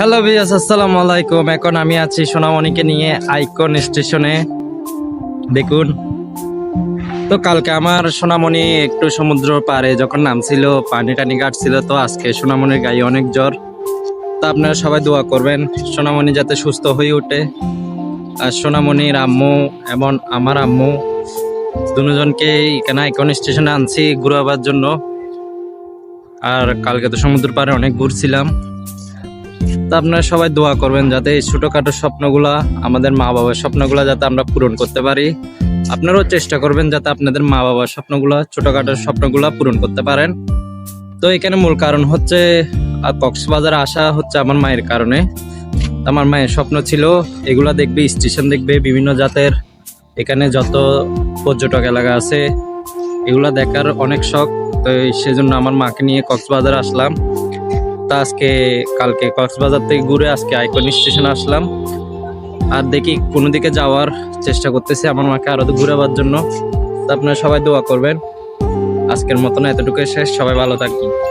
Hello বিয়াস আসসালামু আলাইকুম। এখন আমি আছি সোনামণিকে নিয়ে আইকন স্টেশনে দেখুন। তো কালকে আমার সোনামণি একটু সমুদ্র পাড়ে যখন নামছিল, পানি টানি কাটছিল, তো আজকে সোনামণির গায়ে অনেক জ্বর। তো আপনারা সবাই দোয়া করবেন, সোনামণি যাতে সুস্থ হয়ে ওঠে। আর সোনামণির আম্মু এবং আমার আম্মু, দুজনকে এখানে আইকন স্টেশনে আনছি ঘুরাবার জন্য। আর কালকে তো সমুদ্র পাড়ে অনেক ঘুরছিলাম। তো আপনারা সবাই দোয়া করবেন যাতে এই ছোটোখাটো স্বপ্নগুলা আমাদের মা বাবার স্বপ্নগুলা যাতে আমরা পূরণ করতে পারি। আপনারাও চেষ্টা করবেন যাতে আপনাদের মা বাবার স্বপ্নগুলা, ছোটোখাটো স্বপ্নগুলা পূরণ করতে পারেন। তো এখানে মূল কারণ হচ্ছে কক্সবাজার আসা হচ্ছে আমার মায়ের কারণে। আমার মায়ের স্বপ্ন ছিল, এগুলা দেখবে, স্টেশন দেখবে, বিভিন্ন জাতের। এখানে যত পর্যটক এলাকা আছে, এগুলা দেখার অনেক শখ। তো সেজন্য আমার মাকে নিয়ে কক্সবাজার আসলাম। তা আজকে কালকে কক্সবাজার থেকে ঘুরে আজকে আইকন স্টেশন আসলাম। আর দেখি কোনো দিকে যাওয়ার চেষ্টা করতেছি আমার মাকে আরও ঘুরাবার জন্য। তা আপনারা সবাই দোয়া করবেন। আজকের মতন এতটুকু শেষ। সবাই ভালো থাকবেন।